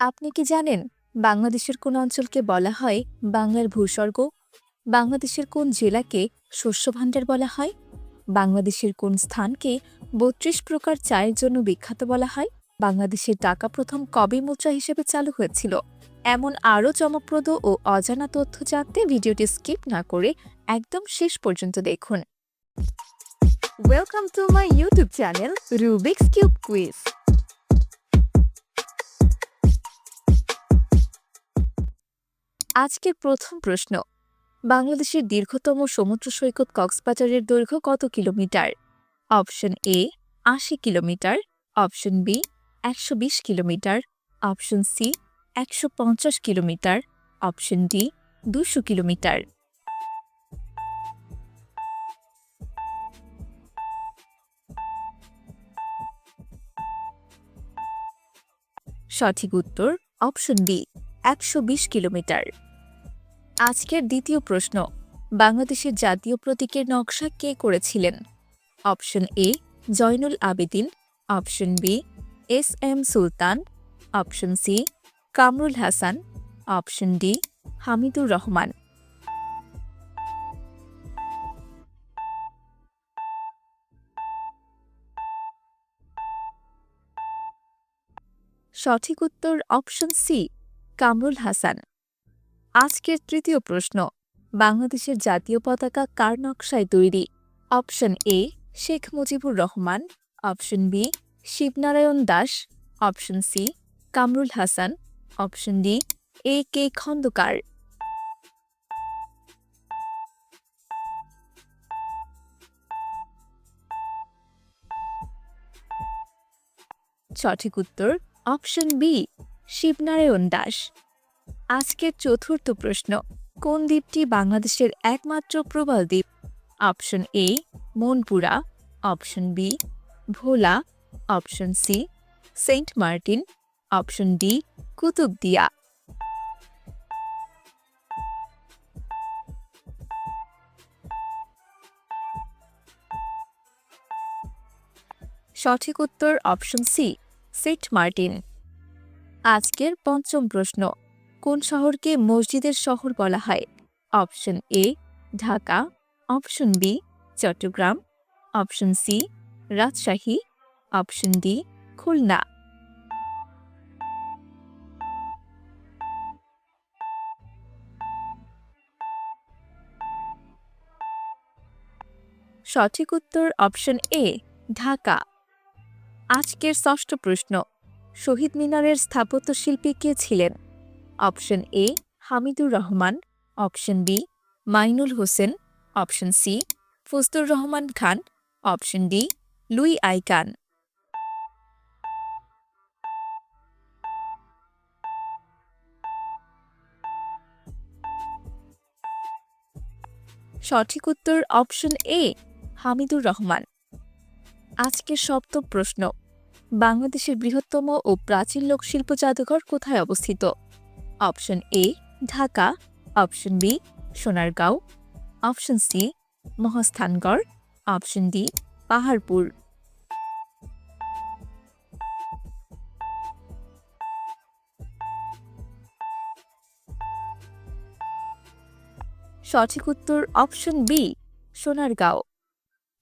আপনি কি জানেন বাংলাদেশের কোন অঞ্চলকে বলা হয় বাংলার ভূস্বর্গ? বাংলাদেশের কোন জেলাকে শস্য ভাণ্ডার বলা হয়? বাংলাদেশের কোন স্থানকে বত্রিশ প্রকার চায়ের জন্য বিখ্যাত বলা হয়? বাংলাদেশের টাকা প্রথম কবে মুদ্রা হিসেবে চালু হয়েছিল। এমন আরও চমকপ্রদ ও অজানা তথ্য জানতে ভিডিওটি স্কিপ না করে একদম শেষ পর্যন্ত দেখুন। Welcome to my YouTube channel Rubik's cube quiz আজকের প্রথম প্রশ্ন। বাংলাদেশের দীর্ঘতম সমুদ্র সৈকত কক্সবাজারের দৈর্ঘ্য কত কিলোমিটার? অপশন এ আশি কিলোমিটার। অপশন বি একশো বিশ কিলোমিটার। অপশন সি একশো পঞ্চাশ কিলোমিটার। অপশন ডি দুশো কিলোমিটার। সঠিক উত্তর অপশন বি একশো বিশ কিলোমিটার। আজকের দ্বিতীয় প্রশ্ন, বাংলাদেশের জাতীয় প্রতীকের নকশা কে করেছিলেন? Option A, Zainul Abedin, option B, S M Sultan, option C, Kamrul Hasan, option D, Hamidur Rahman. সঠিক উত্তর অপশন সি, কামরুল হাসান। আজকের তৃতীয় প্রশ্ন। বাংলাদেশের জাতীয় পতাকা কার নকশায় তৈরি? Option A, Sheikh Mujibur Rahman. Option B, Shibnarayan Das. Option C, Kamrul Hasan. Option D, A K Khandakar. সঠিক উত্তর অপশন বি, শিবনারায়ণ দাস। আজকের চতুর্থ প্রশ্ন, কোন দ্বীপটি বাংলাদেশের একমাত্র প্রবাল দ্বীপ? Option A Monpura. Option B Bhola. Option C Saint Martin. Option D Kutubdia. সঠিক উত্তর অপশন সি সেন্ট মার্টিন। আজকের পঞ্চম প্রশ্ন কোন শহরকে মসজিদের শহর বলা হয়? Option A Dhaka. Option B Chattogram. Option C Rajshahi. Option D Khulna. সঠিক উত্তর অপশন এ ঢাকা। আজকের ষষ্ঠ প্রশ্ন। শহীদ মিনারের স্থাপত্যশিল্পী কে ছিলেন? Option A, Hamidur Rahman, option B, Mainul Hossain, option C, Fazlur Rahman Khan, option D, Louis I Kahn সঠিক উত্তর অপশন এ, হামিদুর রহমান। আজকের সপ্তম প্রশ্ন, বাংলাদেশের বৃহত্তম ও প্রাচীন লোকশিল্প জাদুঘর কোথায় অবস্থিত? Option A, Dhaka. Option B, Sonargaon. Option C, Mahasthangarh. Option D, Paharpur. সঠিক উত্তর অপশন বি, সোনারগাঁও।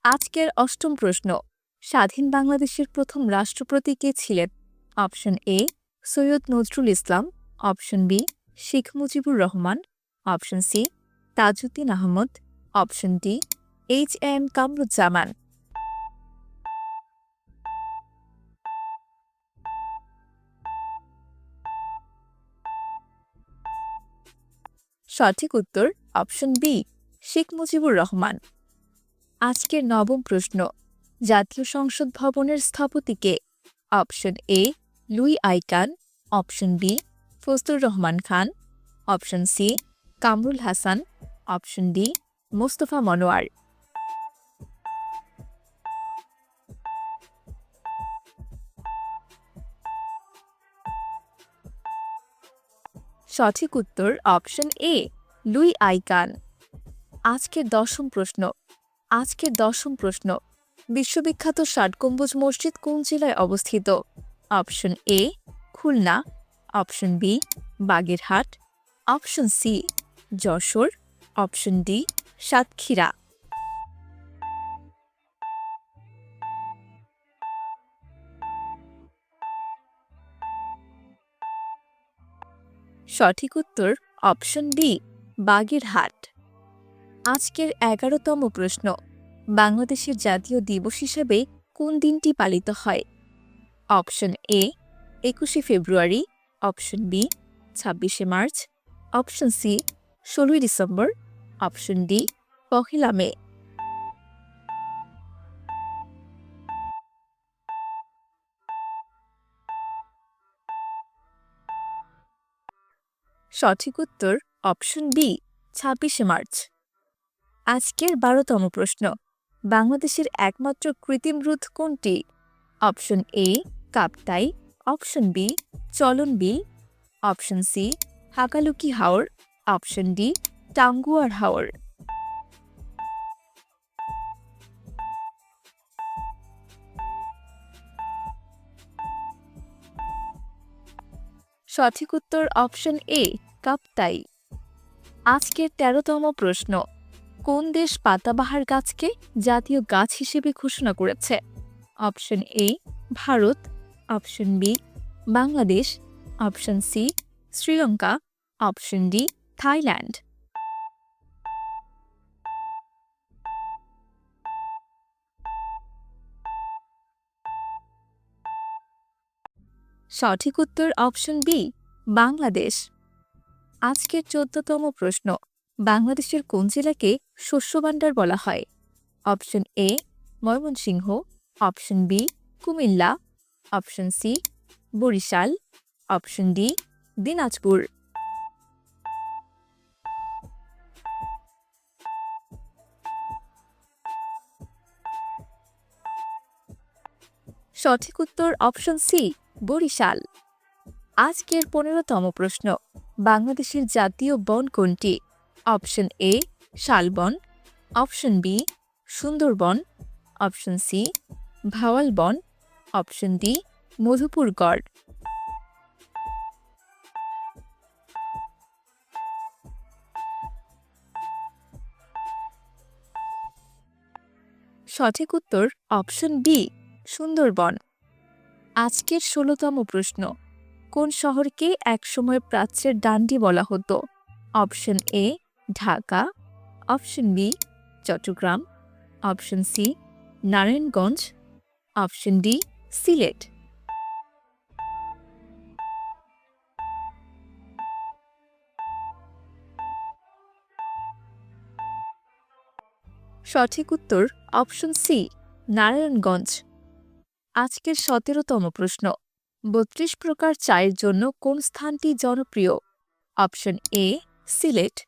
আজকের অষ্টম প্রশ্ন, স্বাধীন বাংলাদেশের প্রথম রাষ্ট্রপতি কে ছিলেন? Option A, Syed Nazrul Islam. Option B, Sheikh Mujibur Rahman. Option C, Tajuddin Ahmad. Option D, H M Qamaruzzaman. সঠিক উত্তর অপশন বি, শেখ মুজিবুর রহমান। আজকের নবম প্রশ্ন, জাতীয় সংসদ ভবনের স্থপতিকে? Option A, Louis I Kahn. Option B Fazlur Rahman Khan, option C, Kamrul Hasan, option D, Mostafa Monowar. সঠিক উত্তর অপশন এ, লুই আইকান আজকের দশম প্রশ্ন। আজকের দশম প্রশ্ন। বিশ্ববিখ্যাত ষাট গম্বুজ মসজিদ কোন জেলায় অবস্থিত? Option A, Khulna option B, Bagerhat. Option C, Jashore. Option D, Satkhira. সঠিক উত্তর অপশন ডি বাগেরহাট। আজকের এগারোতম প্রশ্ন, বাংলাদেশের জাতীয় দিবস হিসেবে কোন দিনটি পালিত হয়? অপশন এ, একুশে ফেব্রুয়ারি অপশন বি, ছাব্বিশে মার্চ। অপশন সি, ষোলোই ডিসেম্বর। অপশন ডি, পহেলা মে। সঠিক উত্তর অপশন বি, ছাব্বিশে মার্চ। আজকের বারোতম প্রশ্ন, বাংলাদেশের একমাত্র কৃত্রিম হ্রদ কোনটি? Option A, Kaptai. Option B, Chalan Beel option C Hakaluki Haor, option D, Tanguar Haor. সঠিক উত্তর অপশন এ, কাপ্তাই। আজকের তেরোতম প্রশ্ন, কোন দেশ পাতাবাহার গাছকে জাতীয় গাছ হিসেবে ঘোষণা করেছে? Option A, Bharat. Option B, Bangladesh, option C, Sri Lanka, option D, Thailand. সঠিক উত্তর অপশন বি, বাংলাদেশ। আজকের চোদ্দতম প্রশ্ন, বাংলাদেশের কোন জেলাকে শস্য ভাণ্ডার বলা হয়? Option A, Mymensingh, option B, Comilla option C, Barishal. Option D, Dinajpur. সঠিক উত্তর অপশন সি, বরিশাল। আজকের পনেরোতম প্রশ্ন, বাংলাদেশের জাতীয় বন কোনটি? Option A, Shalban. Option B, Sundarban. Option C Bhawal বন অপশন ডি মধুপুরগড় সঠিক উত্তর অপশন ডি, সুন্দরবন। আজকের ষোলোতম প্রশ্ন, কোন শহরকে একসময় প্রাচ্যের ডান্ডি বলা হতো? Option A, Dhaka. Option B, Chattogram. Option C, Narayanganj. Option D Sylhet. সঠিক উত্তর অপশন সি, নারায়ণগঞ্জ। আজকের সতেরোতম প্রশ্ন, বত্রিশ প্রকার চায়ের জন্য কোন স্থানটি জনপ্রিয়? Option A, Sylhet.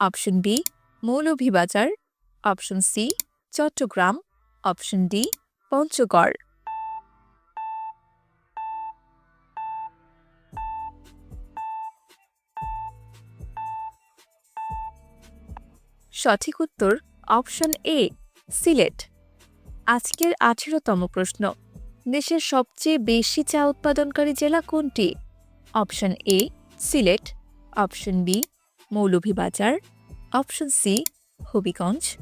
Option B, Moulvibazar. Option C, Chattogram. Option D, Panchagarh. সঠিক উত্তর অপশন এ, সিলেট। আজকের আঠেরোতম প্রশ্ন, দেশের সবচেয়ে বেশি চা উৎপাদনকারী জেলা কোনটি? Option A, Sylhet. Option B, Moulvibazar. Option C, Habiganj.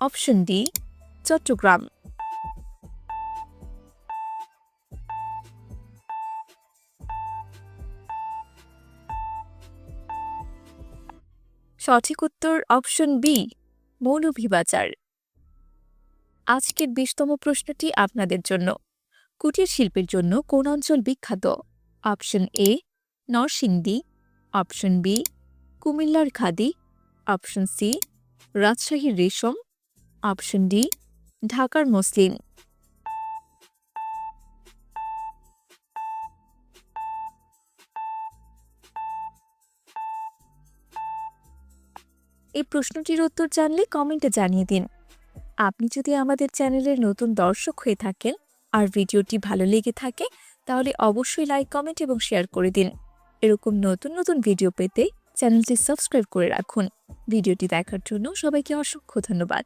Option D, Chattogram. সঠিক উত্তর অপশন বি, মৌলভীবাজার। আজকের বিশতম প্রশ্নটি আপনাদের জন্য। কুটির শিল্পের জন্য কোন অঞ্চল বিখ্যাত? Option A, Narsingdi. Option B, কুমিল্লার খাদি। অপশন সি, রাজশাহীর রেশম। অপশন ডি, ঢাকার মসলিন। এই প্রশ্নটির উত্তর জানলে কমেন্টে জানিয়ে দিন। আপনি যদি আমাদের চ্যানেলের নতুন দর্শক হয়ে থাকেন আর ভিডিওটি ভালো লেগে থাকে, তাহলে অবশ্যই লাইক, কমেন্ট এবং শেয়ার করে দিন। এরকম নতুন নতুন ভিডিও পেতে চ্যানেলটি সাবস্ক্রাইব করে রাখুন। ভিডিওটি দেখার জন্য সবাইকে অসংখ্য ধন্যবাদ।